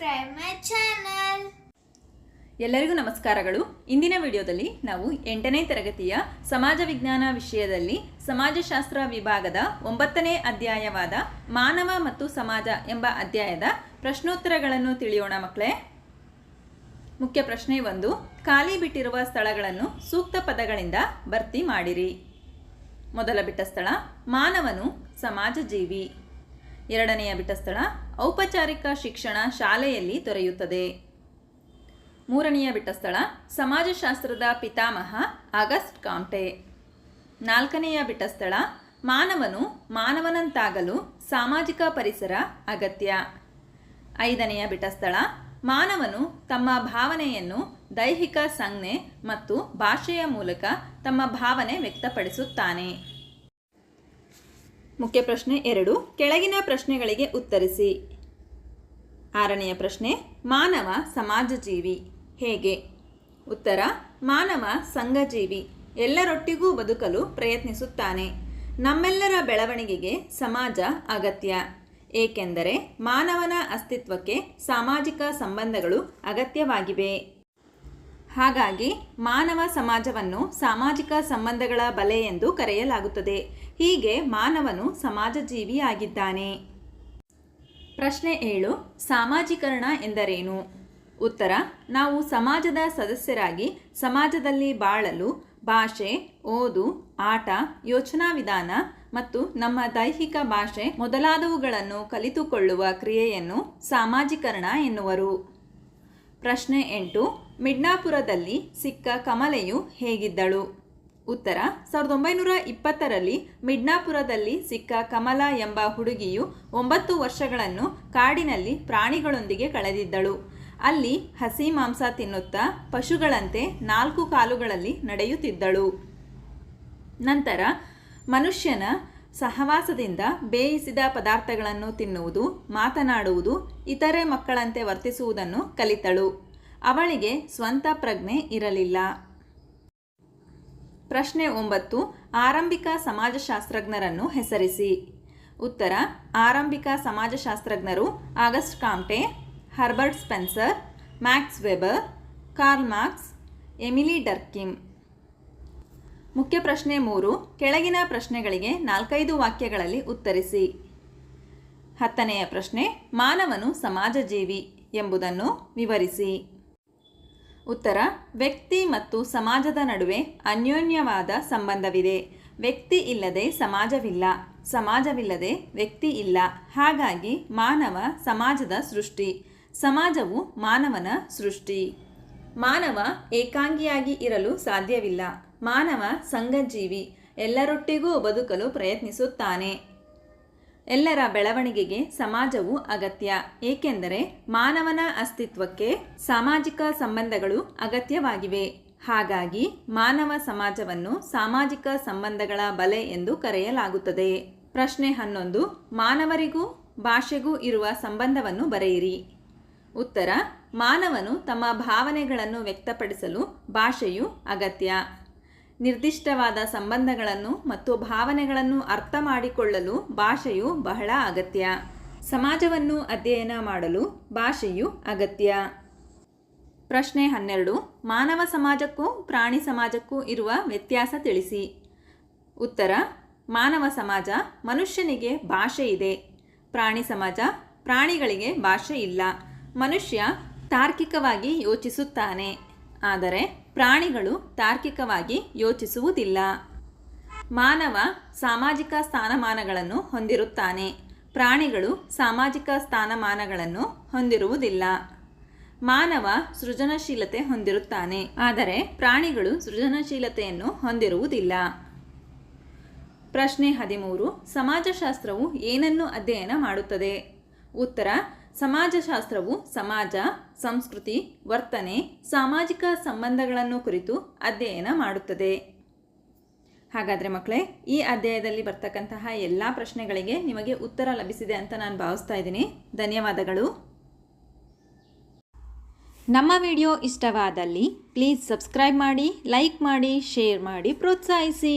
subscribe my channel ಎಲ್ಲರಿಗೂ ನಮಸ್ಕಾರಗಳು. ಇಂದಿನ ವಿಡಿಯೋದಲ್ಲಿ ನಾವು ಎಂಟನೇ ತರಗತಿಯ ಸಮಾಜ ವಿಜ್ಞಾನ ವಿಷಯದಲ್ಲಿ ಸಮಾಜಶಾಸ್ತ್ರ ವಿಭಾಗದ ಒಂಬತ್ತನೇ ಅಧ್ಯಾಯವಾದ ಮಾನವ ಮತ್ತು ಸಮಾಜ ಎಂಬ ಅಧ್ಯಾಯದ ಪ್ರಶ್ನೋತ್ತರಗಳನ್ನು ತಿಳಿಯೋಣ ಮಕ್ಕಳೇ. ಮುಖ್ಯ ಪ್ರಶ್ನೆ ಒಂದು, ಖಾಲಿ ಬಿಟ್ಟಿರುವ ಸ್ಥಳಗಳನ್ನು ಸೂಕ್ತ ಪದಗಳಿಂದ ಭರ್ತಿ ಮಾಡಿರಿ. ಮೊದಲ ಬಿಟ್ಟ ಸ್ಥಳ, ಮಾನವನು ಸಮಾಜ ಜೀವಿ ಎರಡನೆಯ ಬಿಟಸ್ಥಳ ಔಪಚಾರಿಕ ಶಿಕ್ಷಣ ಶಾಲೆಯಲ್ಲಿ ದೊರೆಯುತ್ತದೆ. ಮೂರನೆಯ ಬಿಟ್ಟಸ್ಥಳ, ಸಮಾಜಶಾಸ್ತ್ರದ ಪಿತಾಮಹ ಆಗಸ್ಟ್ ಕಾಂಟೆ. ನಾಲ್ಕನೆಯ ಬಿಟ್ಟಸ್ಥಳ, ಮಾನವನು ಮಾನವನಂತಾಗಲು ಸಾಮಾಜಿಕ ಪರಿಸರ ಅಗತ್ಯ. ಐದನೆಯ ಬಿಟಸ್ಥಳ ಮಾನವನು ತಮ್ಮ ಭಾವನೆಯನ್ನು ದೈಹಿಕ ಸಂಜ್ಞೆ ಮತ್ತು ಭಾಷೆಯ ಮೂಲಕ ತಮ್ಮ ಭಾವನೆ ವ್ಯಕ್ತಪಡಿಸುತ್ತಾನೆ. ಮುಖ್ಯ ಪ್ರಶ್ನೆ ಎರಡು. ಕೆಳಗಿನ ಪ್ರಶ್ನೆಗಳಿಗೆ ಉತ್ತರಿಸಿ. ಆರನೆಯ ಪ್ರಶ್ನೆ, ಮಾನವ ಸಮಾಜ ಜೀವಿ ಹೇಗೆ? ಉತ್ತರ, ಮಾನವ ಸಂಘಜೀವಿ ಎಲ್ಲರೊಟ್ಟಿಗೂ ಬದುಕಲು ಪ್ರಯತ್ನಿಸುತ್ತಾನೆ. ನಮ್ಮೆಲ್ಲರ ಬೆಳವಣಿಗೆಗೆ ಸಮಾಜ ಅಗತ್ಯ. ಏಕೆಂದರೆ ಮಾನವನ ಅಸ್ತಿತ್ವಕ್ಕೆ ಸಾಮಾಜಿಕ ಸಂಬಂಧಗಳು ಅಗತ್ಯವಾಗಿವೆ. ಹಾಗಾಗಿ ಮಾನವ ಸಮಾಜವನ್ನು ಸಾಮಾಜಿಕ ಸಂಬಂಧಗಳ ಬಲೆ ಎಂದು ಕರೆಯಲಾಗುತ್ತದೆ. ಹೀಗೆ ಮಾನವನು ಸಮಾಜ ಜೀವಿಯಾಗಿದ್ದಾನೆ ಪ್ರಶ್ನೆ ಏಳು, ಸಾಮಾಜೀಕರಣ ಎಂದರೇನು? ಉತ್ತರ, ನಾವು ಸಮಾಜದ ಸದಸ್ಯರಾಗಿ ಸಮಾಜದಲ್ಲಿ ಬಾಳಲು ಭಾಷೆ, ಓದು, ಆಟ, ಯೋಚನಾ ವಿಧಾನ ಮತ್ತು ನಮ್ಮ ದೈಹಿಕ ಭಾಷೆ ಮೊದಲಾದವುಗಳನ್ನು ಕಲಿತುಕೊಳ್ಳುವ ಕ್ರಿಯೆಯನ್ನು ಸಾಮಾಜೀಕರಣ ಎನ್ನುವರು. ಪ್ರಶ್ನೆ ಎಂಟು ಮಿಡ್ನಾಪುರದಲ್ಲಿ ಸಿಕ್ಕ ಕಮಲೆಯು ಹೇಗಿದ್ದಳು? ಉತ್ತರ, ಸಾವಿರದ ಒಂಬೈನೂರ ಇಪ್ಪತ್ತರಲ್ಲಿ ಮಿಡ್ನಾಪುರದಲ್ಲಿ ಸಿಕ್ಕ ಕಮಲ ಎಂಬ ಹುಡುಗಿಯು ಒಂಬತ್ತು ವರ್ಷಗಳನ್ನು ಕಾಡಿನಲ್ಲಿ ಪ್ರಾಣಿಗಳೊಂದಿಗೆ ಕಳೆದಿದ್ದಳು. ಅಲ್ಲಿ ಹಸಿ ಮಾಂಸ ತಿನ್ನುತ್ತಾ ಪಶುಗಳಂತೆ ನಾಲ್ಕು ಕಾಲುಗಳಲ್ಲಿ ನಡೆಯುತ್ತಿದ್ದಳು. ನಂತರ ಮನುಷ್ಯನ ಸಹವಾಸದಿಂದ ಬೇಯಿಸಿದ ಪದಾರ್ಥಗಳನ್ನು ತಿನ್ನುವುದು, ಮಾತನಾಡುವುದು, ಇತರೆ ಮಕ್ಕಳಂತೆ ವರ್ತಿಸುವುದನ್ನು ಕಲಿತಳು. ಅವಳಿಗೆ ಸ್ವಂತ ಪ್ರಜ್ಞೆ ಇರಲಿಲ್ಲ. ಪ್ರಶ್ನೆ ಒಂಬತ್ತು, ಆರಂಭಿಕ ಸಮಾಜಶಾಸ್ತ್ರಜ್ಞರನ್ನು ಹೆಸರಿಸಿ. ಉತ್ತರ, ಆರಂಭಿಕ ಸಮಾಜಶಾಸ್ತ್ರಜ್ಞರು August Comte, Herbert Spencer, Max Weber, Karl Marx, Emile Durkheim. ಮುಖ್ಯ ಪ್ರಶ್ನೆ ಮೂರು, ಕೆಳಗಿನ ಪ್ರಶ್ನೆಗಳಿಗೆ ನಾಲ್ಕೈದು ವಾಕ್ಯಗಳಲ್ಲಿ ಉತ್ತರಿಸಿ. ಹತ್ತನೆಯ ಪ್ರಶ್ನೆ, ಮಾನವನು ಸಮಾಜಜೀವಿ ಎಂಬುದನ್ನು ವಿವರಿಸಿ. ಉತ್ತರ, ವ್ಯಕ್ತಿ ಮತ್ತು ಸಮಾಜದ ನಡುವೆ ಅನ್ಯೋನ್ಯವಾದ ಸಂಬಂಧವಿದೆ. ವ್ಯಕ್ತಿ ಇಲ್ಲದೆ ಸಮಾಜವಿಲ್ಲ. ಸಮಾಜವಿಲ್ಲದೆ ವ್ಯಕ್ತಿ ಇಲ್ಲ. ಹಾಗಾಗಿ ಮಾನವ ಸಮಾಜದ ಸೃಷ್ಟಿ. ಸಮಾಜವು ಮಾನವನ ಸೃಷ್ಟಿ. ಮಾನವ ಏಕಾಂಗಿಯಾಗಿ ಇರಲು ಸಾಧ್ಯವಿಲ್ಲ. ಮಾನವ ಸಂಘಜೀವಿ. ಎಲ್ಲರೊಟ್ಟಿಗೂ ಬದುಕಲು ಪ್ರಯತ್ನಿಸುತ್ತಾನೆ. ಎಲ್ಲರ ಬೆಳವಣಿಗೆಗೆ ಸಮಾಜವು ಅಗತ್ಯ, ಏಕೆಂದರೆ ಮಾನವನ ಅಸ್ತಿತ್ವಕ್ಕೆ ಸಾಮಾಜಿಕ ಸಂಬಂಧಗಳು ಅಗತ್ಯವಾಗಿವೆ. ಹಾಗಾಗಿ ಮಾನವ ಸಮಾಜವನ್ನು ಸಾಮಾಜಿಕ ಸಂಬಂಧಗಳ ಬಲೆ ಎಂದು ಕರೆಯಲಾಗುತ್ತದೆ. ಪ್ರಶ್ನೆ ಹನ್ನೊಂದು, ಮಾನವರಿಗೂ ಭಾಷೆಗೂ ಇರುವ ಸಂಬಂಧವನ್ನು ಬರೆಯಿರಿ. ಉತ್ತರ, ಮಾನವನು ತಮ್ಮ ಭಾವನೆಗಳನ್ನು ವ್ಯಕ್ತಪಡಿಸಲು ಭಾಷೆಯು ಅಗತ್ಯ. ನಿರ್ದಿಷ್ಟವಾದ ಸಂಬಂಧಗಳನ್ನು ಮತ್ತು ಭಾವನೆಗಳನ್ನು ಅರ್ಥ ಮಾಡಿಕೊಳ್ಳಲು ಭಾಷೆಯು ಬಹಳ ಅಗತ್ಯ. ಸಮಾಜವನ್ನು ಅಧ್ಯಯನ ಮಾಡಲು ಭಾಷೆಯು ಅಗತ್ಯ. ಪ್ರಶ್ನೆ ಹನ್ನೆರಡು. ಮಾನವ ಸಮಾಜಕ್ಕೂ ಪ್ರಾಣಿ ಸಮಾಜಕ್ಕೂ ಇರುವ ವ್ಯತ್ಯಾಸ ತಿಳಿಸಿ. ಉತ್ತರ. ಮಾನವ ಸಮಾಜ ಮನುಷ್ಯನಿಗೆ ಭಾಷೆ ಇದೆ. ಪ್ರಾಣಿ ಸಮಾಜ ಪ್ರಾಣಿಗಳಿಗೆ ಭಾಷೆ ಇಲ್ಲ. ಮನುಷ್ಯ ತಾರ್ಕಿಕವಾಗಿ ಯೋಚಿಸುತ್ತಾನೆ. ಆದರೆ ಪ್ರಾಣಿಗಳು ತಾರ್ಕಿಕವಾಗಿ ಯೋಚಿಸುವುದಿಲ್ಲ. ಮಾನವ ಸಾಮಾಜಿಕ ಸ್ಥಾನಮಾನಗಳನ್ನು ಹೊಂದಿರುತ್ತಾನೆ. ಪ್ರಾಣಿಗಳು ಸಾಮಾಜಿಕ ಸ್ಥಾನಮಾನಗಳನ್ನು ಹೊಂದಿರುವುದಿಲ್ಲ. ಮಾನವ ಸೃಜನಶೀಲತೆ ಹೊಂದಿರುತ್ತಾನೆ. ಆದರೆ ಪ್ರಾಣಿಗಳು ಸೃಜನಶೀಲತೆಯನ್ನು ಹೊಂದಿರುವುದಿಲ್ಲ. ಪ್ರಶ್ನೆ ಹದಿಮೂರು. ಸಮಾಜಶಾಸ್ತ್ರವು ಏನನ್ನು ಅಧ್ಯಯನ ಮಾಡುತ್ತದೆ? ಉತ್ತರ. ಸಮಾಜಶಾಸ್ತ್ರವು ಸಮಾಜ, ಸಂಸ್ಕೃತಿ, ವರ್ತನೆ, ಸಾಮಾಜಿಕ ಸಂಬಂಧಗಳನ್ನು ಕುರಿತು ಅಧ್ಯಯನ ಮಾಡುತ್ತದೆ. ಹಾಗಾದರೆ ಮಕ್ಕಳೇ ಈ ಅಧ್ಯಾಯದಲ್ಲಿ ಬರ್ತಕ್ಕಂತಹ ಎಲ್ಲ ಪ್ರಶ್ನೆಗಳಿಗೆ ನಿಮಗೆ ಉತ್ತರ ಲಭಿಸಿದೆ ಅಂತ ನಾನು ಭಾವಿಸ್ತಾ ಇದ್ದೀನಿ. ಧನ್ಯವಾದಗಳು. ನಮ್ಮ ವಿಡಿಯೋ ಇಷ್ಟವಾದಲ್ಲಿ ಪ್ಲೀಸ್ ಸಬ್ಸ್ಕ್ರೈಬ್ ಮಾಡಿ, ಲೈಕ್ ಮಾಡಿ, ಶೇರ್ ಮಾಡಿ, ಪ್ರೋತ್ಸಾಹಿಸಿ.